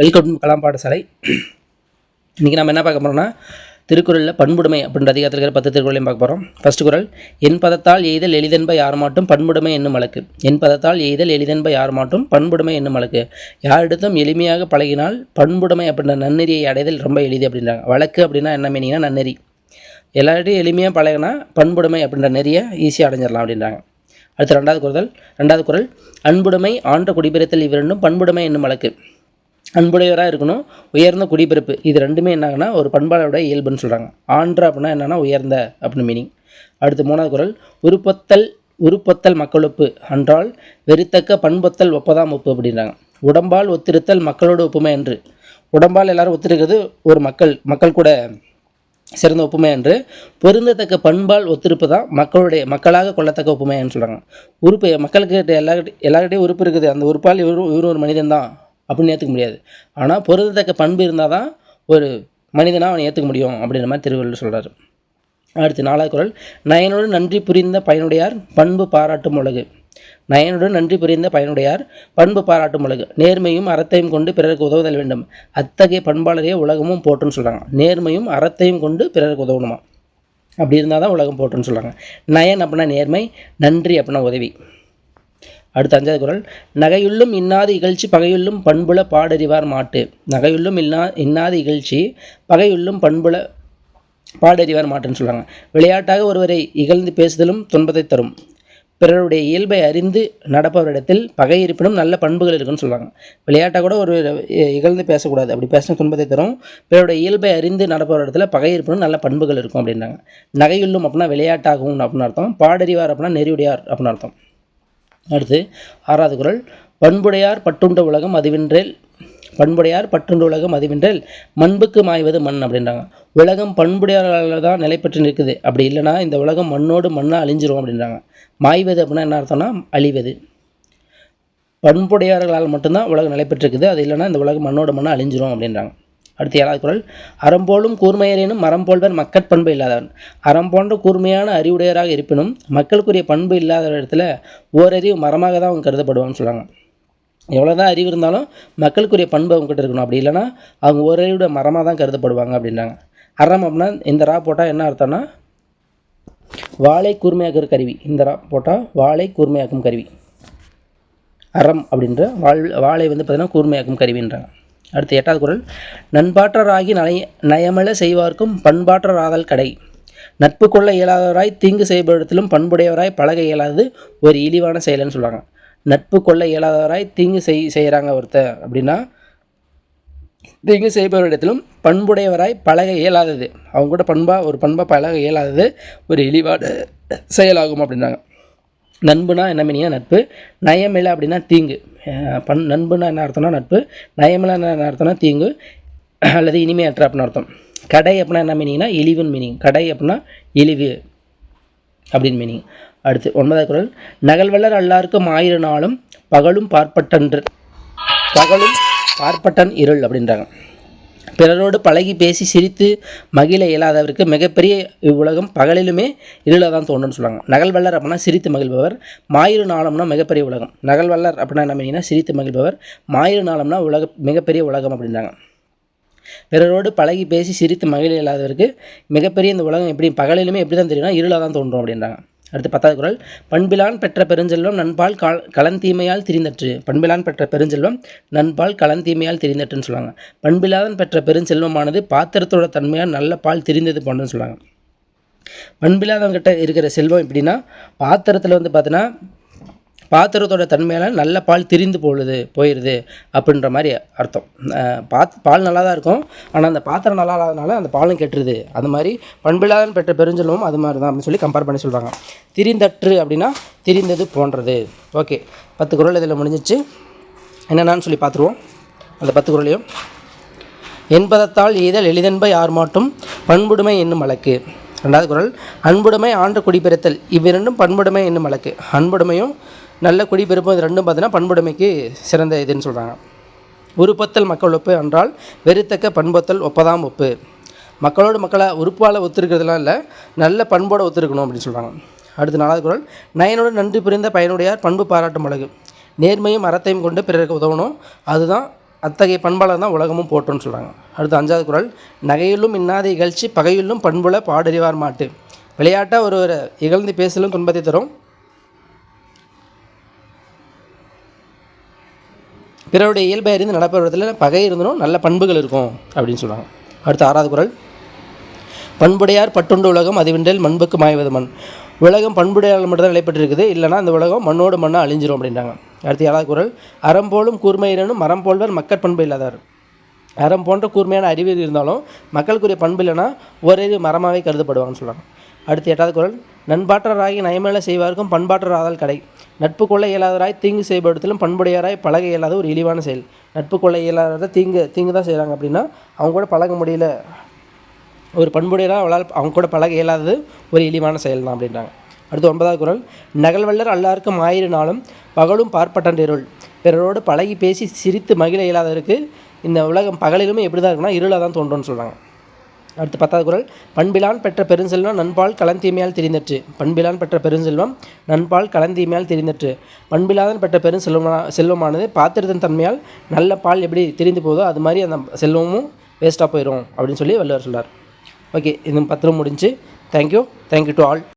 Welcome Kalam பாடசாலை இன்றைக்கி நம்ம என்ன பார்க்க போகிறோம்னா திருக்குறளில் பண்புடைமை அப்படின்ற அதிகாரத்தில் இருக்கிற பத்து திருக்குறளையும் பார்க்க போகிறோம் ஃபர்ஸ்ட் குறள் என் பதத்தால் எய்தல் எளிதன்ப யார் மாட்டும் பண்புடைமை என்னும் வழக்கு. என் பதத்தால் எய்தல் எளிதன்ப யார் மாட்டும் பண்புடைமை என்னும் வழக்கு. யாரிடத்தும் எளிமையாக பழகினால் பண்புடைமை அப்படின்ற நன்னெறியை அடைதல் ரொம்ப எளிது அப்படின்றாங்க. வழக்கு அப்படின்னா என்ன மீனிங்னா நன்னெறி. எல்லார்ட்டையும் எளிமையாக பழகினா பண்புடைமை அப்படின்ற நெறியை ஈஸியாக அடைஞ்சிடலாம் அப்படின்றாங்க. அடுத்து ரெண்டாவது குரல் ரெண்டாவது குறள் அன்புடைமை ஆண்ட குடிபிறத்தல் இவ்விரண்டும் பண்புடைமை என்னும் வழக்கு. அன்புடையவராக இருக்கணும். உயர்ந்த குடிபிறப்பு இது ரெண்டுமே என்னாகன்னா ஒரு பண்பாடோட இயல்புன்னு சொல்கிறாங்க ஆன்ற அப்படின்னா என்னென்னா உயர்ந்த அப்படின்னு மீனிங் அடுத்து மூணாவது குரல் உருப்பொத்தல் உருப்பொத்தல் மக்களொப்பு அன்றால் வெறுத்தக்க பண்பொத்தல் ஒப்பதாம் ஒப்பு அப்படின்றாங்க. உடம்பால் ஒத்திருத்தல் மக்களோட ஒப்புமை என்று உடம்பால் எல்லாரும் ஒத்திருக்கிறது ஒரு மக்கள் மக்கள் கூட சிறந்த ஒப்புமை என்று பொருந்தத்தக்க பண்பால் ஒத்திருப்பு தான் மக்களுடைய மக்களாக கொள்ளத்தக்க ஒப்புமைன்னு சொல்கிறாங்க உறுப்பு மக்களுக்கு எல்லா எல்லார்கிட்டையும் உறுப்பு இருக்குது. அந்த உறுப்பால் இவரும் இவரும் ஒரு மனிதன் தான் அப்படின்னு ஏற்றுக்க முடியாது. ஆனால் பொருந்தத்தக்க பண்பு இருந்தால் தான் ஒரு மனிதனாக அவனை ஏற்றுக்க முடியும் அப்படின்ற மாதிரி திருவள்ளுவர் சொல்கிறார் அடுத்து நாலாவது குரல் நயனோடு நன்றி புரிந்த பயனுடையார் பண்பு பாராட்டும் உலகு. நயனுடன் நன்றி புரிந்த பயனுடையார் பண்பு பாராட்டும் உலகு. நேர்மையும் அறத்தையும் கொண்டு பிறருக்கு உதவுதல் வேண்டும். அத்தகைய பண்பாளரையே உலகமும் போட்டுன்னு சொல்கிறாங்க நேர்மையும் அறத்தையும் கொண்டு பிறருக்கு உதவணுமா? அப்படி இருந்தால் தான் உலகம் போட்டுன்னு சொல்கிறாங்க நயன் அப்படின்னா நேர்மை நன்றி அப்படின்னா உதவி. அடுத்த அஞ்சாவது குரல். நகையுள்ளும் இன்னாது இகழ்ச்சி பகையுள்ளும் பண்புல பாடறிவார் மாட்டு. நகையுள்ளும் இன்னா இன்னாது இகழ்ச்சி பகையுள்ளும் பண்புல பாடறிவார் மாட்டுன்னு சொல்கிறாங்க விளையாட்டாக ஒருவரை இகழ்ந்து பேசுதலும் துன்பத்தை தரும். பிறருடைய இயல்பை அறிந்து நடப்பவரிடத்தில் பகை இருப்பினும் நல்ல பண்புகள் இருக்குன்னு சொல்கிறாங்க விளையாட்டாக கூட ஒரு இகழ்ந்து பேசக்கூடாது. அப்படி பேசின துன்பத்தை தரும். பிறருடைய இயல்பை அறிந்து நடப்பவரிடத்தில் பகை இருப்பினும் நல்ல பண்புகள் இருக்கும் அப்படின்றாங்க. நகையுள்ளும் அப்படின்னா விளையாட்டாகவும் அப்படின்னு அர்த்தம். பாடறிவார் அப்படின்னா நெறியுடையார் அப்படின்னு அர்த்தம். அடுத்து ஆறாவது குரல் பண்புடையார் பட்டுண்ட உலகம் அதுவின்றேல் பண்புடையார் பட்டுண்ட உலகம் அதுவின்றேல் மண்புக்கு மாய்வது மண் அப்படின்றாங்க. உலகம் பண்புடையார்களால் தான் நிலை பெற்று நிற்குது. அப்படி இல்லைன்னா இந்த உலகம் மண்ணோடு மண்ணாக அழிஞ்சிரும் அப்படின்றாங்க. மாய்வது அப்படின்னா என்ன அர்த்தம்னா அழிவது. பண்புடையார்களால் மட்டும்தான் உலகம் நிலை பெற்றிருக்குது. அது இல்லைன்னா இந்த உலகம் மண்ணோடு மண்ணாக அழிஞ்சிரும் அப்படின்றாங்க. அடுத்து ஏழாவது குரல். அறம்போலும் கூர்மையரேனும் மரம் போல்வர் மக்கட் பண்பு இல்லாதவன். அறம் போன்ற கூர்மையான அறிவுடையராக இருப்பினும் மக்களுக்குரிய பண்பு இல்லாத இடத்துல ஓரறிவு மரமாக தான் அவங்க கருதப்படுவான்னு சொல்கிறாங்க எவ்வளோ தான் அறிவு இருந்தாலும் மக்களுக்குரிய பண்பு அவங்ககிட்ட இருக்கணும். அப்படி இல்லைன்னா அவங்க ஓரறிவுடைய மரமாக தான் கருதப்படுவாங்க அப்படின்றாங்க. அறம் அப்படின்னா இந்த ரா போட்டால் என்ன அர்த்தம்னா வாழை கூர்மையாக்குற கருவி. இந்த ரா போட்டால் வாழை கூர்மையாக்கும் கருவி. அறம் அப்படின்ற வாழ் வாழை வந்து பார்த்திங்கன்னா கூர்மையாக்கும் கருவின்றாங்க. அடுத்து எட்டாவது குரல். நண்பாற்றராகி நய நயமல செய்வார்க்கும் பண்பாற்றராதல் கடை. நட்பு கொள்ள இயலாதவராய் தீங்கு செய்பவரிடத்திலும் பண்புடையவராய் பழக இயலாதது ஒரு இழிவான செயல்னு சொல்கிறாங்க நட்பு கொள்ள இயலாதவராய் தீங்கு செய் செய்கிறாங்க ஒருத்தர் அப்படின்னா தீங்கு செய்பவரிடத்திலும் பண்புடையவராய் பழக இயலாதது. அவங்க கூட பண்பாக ஒரு பண்பாக பழக இயலாதது ஒரு இழிவான செயலாகும் அப்படின்றாங்க. நண்புனா என்ன மீனிங்க நட்பு. நயமில்லை அப்படின்னா தீங்கு. பண் நண்புனா என்ன அர்த்தம்னா நட்பு. நயமில்லை என்ன அர்த்தம்னா தீங்கு. அல்லது இனிமையற்ற அப்படின்னு அர்த்தம். கடை அப்படின்னா என்ன மீனிங்னா இழிவுன்னு மீனிங் கடை அப்படின்னா இழிவு அப்படின்னு மீனிங் அடுத்து ஒன்பதாவது குரல். நகல்வல்லர் அல்லாருக்கும் ஆயிர நாளும் பகலும் பார்ப்பட்டன்று. பகலும் பார்ப்பட்டன் இருள் அப்படின்றாங்க. பிறரோடு பழகி பேசி சிரித்து மகிழ இயலாதவருக்கு மிகப்பெரிய இவ்வுலகம் பகலிலுமே இருளாக தான் தோணுன்னு சொல்லுவாங்க. நகல்வல்லர் அப்படின்னா சிரித்து மகிழ்பவர். மாயிறு நாளம்னா மிகப்பெரிய உலகம். நகல்வல்லர் அப்படின்னா என்ன மீனிங்னா சிரித்து மகிழ்பவர். மாயிறு நாளம்னா உலக மிகப்பெரிய உலகம் அப்படின்றாங்க. பிறரோடு பழகி பேசி சிரித்து மகிழ இல்லாதவருக்கு மிகப்பெரிய இந்த உலகம் எப்படி பகலிலுமே எப்படி தான் தெரியும்னா இருளாக தான் தோன்றும் அப்படின்றாங்க. அடுத்து பத்தாவது குரல். பண்பிலான் பெற்ற பெருஞ்செல்வம் நண்பால் கால் கலந்தீமையால் திரிந்தற்று. பண்பிலான் பெற்ற பெருஞ்செல்வம் நண்பால் கலந்தீமையால் திரிந்தற்றுன்னு சொல்லுவாங்க. பண்பிலான் பெற்ற பெருஞ்செல்வமானது பாத்திரத்தோட தன்மையால் நல்ல பால் திரிந்தது போன்றன்னு சொல்லுவாங்க. பண்பில்லாதவங்கிட்ட இருக்கிற செல்வம் எப்படின்னா பாத்திரத்தில் வந்து பார்த்தீங்கன்னா பாத்திரத்தோட தன்மையால் நல்ல பால் திரிந்து போடுது போயிடுது அப்படின்ற மாதிரி அர்த்தம். பாத் பால் நல்லா தான் இருக்கும். ஆனால் அந்த பாத்திரம் நல்லா இல்லாதனால அந்த பாலும் கெட்டுருது. அது மாதிரி பண்பில்லாதன் பெற்ற பெருஞ்செல்வம் அது மாதிரி தான் அப்படின்னு சொல்லி கம்பேர் பண்ணி சொல்கிறாங்க திரிந்தற்று அப்படின்னா திரிந்தது போன்றது. ஓகே. பத்து குரல் இதில் முடிஞ்சிச்சு. என்னென்னு சொல்லி பார்த்துருவோம் அந்த பத்து குரலையும். என்பதத்தால் எய்தல் எளிதென்ப யார் மாட்டும் பண்புடைமை என்னும் வழக்கு. ரெண்டாவது குரல் அன்புடைமை ஆண்டு குடிபிறத்தல். இவ்விரண்டும் பண்புடைமை என்னும் வழக்கு. அன்புடைமையும் நல்ல குடிபெருப்பும் இது ரெண்டும் பார்த்தீங்கன்னா பண்புடைமைக்கு சிறந்த இதுன்னு சொல்கிறாங்க உருப்பத்தல் மக்கள் ஒப்பு என்றால் வெறுத்தக்க பண்பொத்தல் ஒப்பதாம் ஒப்பு. மக்களோடு மக்களாக உறுப்பால் ஒத்துருக்கிறதுலாம் இல்லை நல்ல பண்போடு ஒத்துருக்கணும் அப்படின்னு சொல்கிறாங்க அடுத்து நாலாவது குரல் நயனோடு நன்றி புரிந்த பயனுடையார் பண்பு பாராட்டும் அழகு. நேர்மையும் அறத்தையும் கொண்டு பிறருக்கு உதவணும். அதுதான் அத்தகைய பண்பாளர் தான் உலகமும் போட்டோன்னு சொல்கிறாங்க அடுத்து அஞ்சாவது குரல் நகையிலும் இன்னாத இகழ்ச்சி பகையிலும் பண்புல பாடறிவார் மாட்டு. விளையாட்டாக ஒருவர் இகழ்ந்து பேசலும் துன்பத்தை தரும். பிறருடைய இயல்பை அறிந்து நடப்பவரத்தில் பகை இருந்தனும் நல்ல பண்புகள் இருக்கும் அப்படின்னு சொல்கிறாங்க அடுத்து ஆறாவது குரல். பண்புடையார் பட்டுண்டு உலகம் அதுவென்றில் மண்புக்கு மாய்வது மண். உலகம் பண்புடையால் மட்டும்தான் நிலைப்பட்டிருக்குது இல்லைனா அந்த உலகம் மண்ணோடு மண்ணாக அழிஞ்சிரும் அப்படின்றாங்க. அடுத்து ஏழாவது குரல். அறம் போலும் கூர்மையினும் மரம் போல்வர் மக்கட் பண்பு இல்லாதவர். அறம் போன்ற கூர்மையான அறிவு இருந்தாலும் மக்களுக்குரிய பண்பு இல்லைன்னா ஒரே மரமாகவே கருதப்படுவாங்கன்னு சொல்கிறாங்க அடுத்து எட்டாவது குரல். நண்பாற்றராகி நயமேல செய்வார்க்கும் பண்பாற்றராதல் கடை. நட்பு கொள்ள இயலாதராய் தீங்கு செய்படுத்தலும் பண்புடையாராய் பழக இயலாத ஒரு இழிவான செயல். நட்பு கொள்ள இயலாத தீங்கு தீங்கு தான் செய்கிறாங்க அப்படின்னா அவங்க கூட பழக முடியல. ஒரு பண்புடையராக அவளால் அவங்க கூட பழக இயலாதது ஒரு இழிவான செயல் தான் அப்படின்றாங்க. அடுத்து ஒன்பதாவது குரல். நகல்வல்லர் எல்லாருக்கும் ஆயிரினாலும் நாளும் பகலும் பார்ப்பட்டன்றிருள் பிறரோடு பழகி பேசி சிரித்து மகிழ இயலாதவருக்கு இந்த உலகம் பகலிலுமே எப்படி தான் இருக்குன்னா இருளாக தான் தோன்றும்னு சொல்கிறாங்க அடுத்து பத்தாவது குரல். பண்பிலான் பெற்ற பெருஞ்செல்வம் நண்பால் கலந்தீமையால் தெரிந்தற்று. பண்பிலான் பெற்ற பெருஞ்செல்வம் நண்பால் கலந்தீமையால் தெரிந்தற்று. பண்பிலாதன் பெற்ற பெருஞ்செல்வமா செல்வமானது பாத்திரத்தின் தன்மையால் நல்ல பால் எப்படி தெரிந்து போதோ அது மாதிரி அந்த செல்வமும் வேஸ்ட்டாக போயிடும் அப்படின்னு சொல்லி வள்ளுவர் சொல்கிறார் ஓகே இது பத்திரம் முடிஞ்சு. Thank you thank you to all